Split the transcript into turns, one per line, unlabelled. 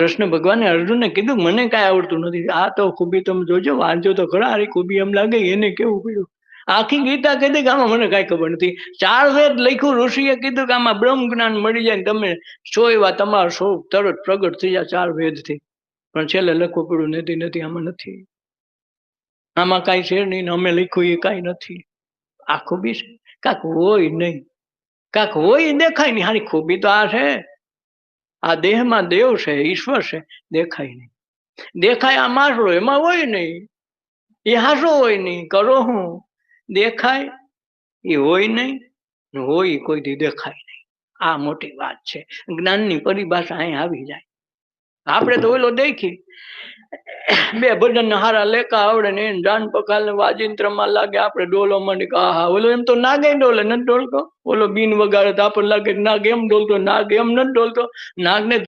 કૃષ્ણ ભગવાને અર્જુનને કીધું, મને કાંઈ આવડતું નથી. આ તો ખૂબી તમે જોજો, વાંચો તો ખરા આ ખૂબી એમ લાગે, એને કેવું પડ્યું આખી ગીતા કીધી કે આમાં મને કાંઈ ખબર નથી. ચાર વેદ લખ્યું, ઋષિએ કીધું કે આમાં બ્રહ્મ જ્ઞાન મળી જાય તમે સો એવા તમારા સો તરત પ્રગટ થઈ જાય ચાર વેદથી. પણ છેલ્લે લખવું પડ્યું, નથી નથી, આમાં નથી. આમાં કાંઈ છે નહીં અમે લખ્યું એ કાંઈ નથી. આ ખૂબી છે? કાંક હોય નહીં. કાંક હોય દેખાય નહીં. હારી ખૂબી તો આ છે. આ દેહમાં દેવ છે, ઈશ્વર છે, દેખાય નહીં. દેખાય આ માસડો એમાં હોય નહીં. એ હાસો હોય નહીં, કરો હું. દેખાય એ હોય નહીં હોય કોઈથી દેખાય નહીં. આ મોટી વાત છે. જ્ઞાનની પરિભાષા અહીં આવી જાય. આપણે તો ઓલો દેખી બે ભજન હારા લેખા આવડે ને જાન પખાલ ને વાજિંત્રમાં લાગે, આપણે ડોલો મંડી કે, આહા. ઓલો એમ તો નાગે ડોલે ન ડોલતો? ઓલો બીન વગાડે તો આપણને લાગે નાગ એમ ડોલતો નાગ એમ ન ડોલતો. નાગને